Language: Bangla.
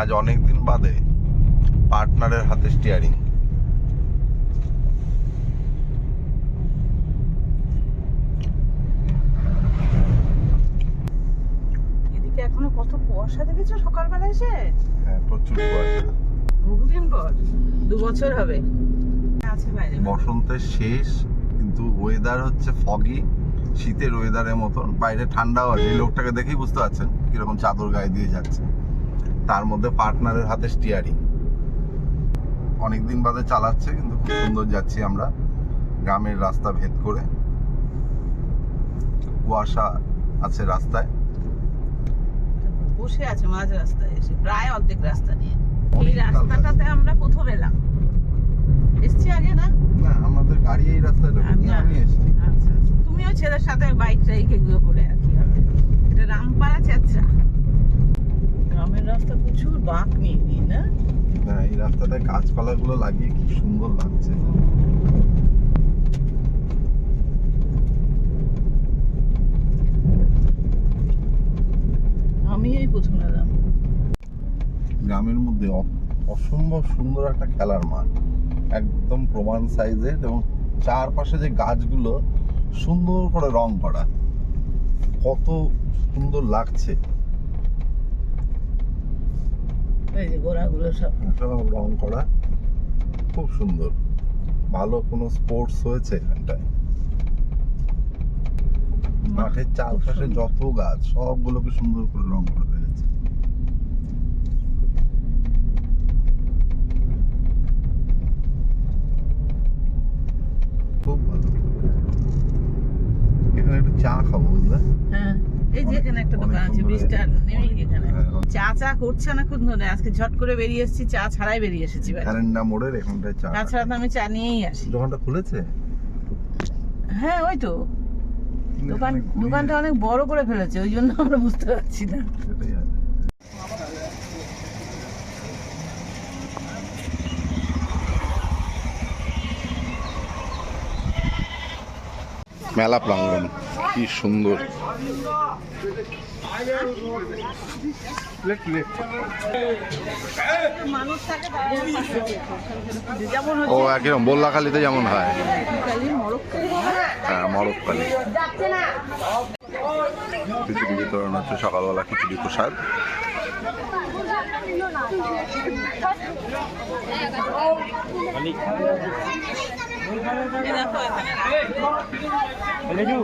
আজ অনেক দিন বাদে পার্টনারের হাতে স্টিয়ারিং এদিকে এখনও কত কুয়াশা দেখেছ সকালবেলা এসে? হ্যাঁ প্রচুর কুয়াশা। বহুদিন পর দু বছর হবে। আছে বাইরে। বসন্তের শেষ কিন্তু ওয়েদার হচ্ছে ফগি শীতের ওয়েদারের মতন। বাইরে ঠান্ডাও আছে এই লোকটাকে দেখেই বুঝতে পারছেন কীরকম চাদর গায়ে দিয়ে যাচ্ছে। তার মধ্যে পার্টনারের হাতে স্টিয়ারিং অনেকদিন বাদে চালাচ্ছে কিন্তু খুব সুন্দর যাচ্ছি আমরা গ্রামের রাস্তা ভেদ করে। কুয়াশা আছে রাস্তায়। বসে আছে মাঝ রাস্তায় এসে প্রায় অর্ধেক রাস্তা নিয়ে এই রাস্তাটাতে আমরা প্রথম এলাম। এসছি আগে না? না আমাদের গাড়ি এই রাস্তাটা আমি আমি এসেছি। আচ্ছা আচ্ছা। তুমিও ছেলের সাথে বাইক টাইক এগুলো করে আর কি হবে এটা রামপাড়া চেঁচড়া গ্রামের রাস্তা প্রচুর বাঁক নিয়ে নিয়ে না রাস্তাটায় গাছপালাগুলো লাগিয়ে কি সুন্দর লাগছে। আমি এই প্রথম এলাম। গ্রামের মধ্যে অসম্ভব সুন্দর একটা খেলার মাঠ। একদম প্রমাণ সাইজের এবং চারপাশে যে গাছগুলো সুন্দর করে রং করা। কত সুন্দর লাগছে। এই যে গোড়াগুলো সব। সব রং করা। খুব সুন্দর। ভালো কোনো স্পোর্টস হয়েছে এখানটায়। মাঠের চারপাশে যত গাছ সবগুলোকে সুন্দর করে রং করে রেখেছে খুব ভালো। এখানে একটু চা খাব বুঝলে? হ্যাঁ। এই যে এখানে একটা দোকান আছে নেমেই এখানে। হ্যাঁ, চা চা করছে না খুব ধরে আজকে ঝট করে বেরিয়ে এসেছি চা ছাড়াই বেরিয়ে এসেছি। ক্যালেন্ডার মোড়ের চা তাছাড়া তো আমি চা নিয়েই আসি। দোকানটা খুলেছে? হ্যাঁ ওই তো। দোকান দোকানটা অনেক বড় করে ফেলেছে ওই জন্য আমরা বুঝতে পারছি না। মেলা প্রাঙ্গণ। কি সুন্দর। ও একদম বল্লাখালিতে যেমন হয়। হ্যাঁ মরক্কালি খিচুড়ি বিতরণ হচ্ছে সকালবেলা খিচুড়ি প্রসাদ। দেখো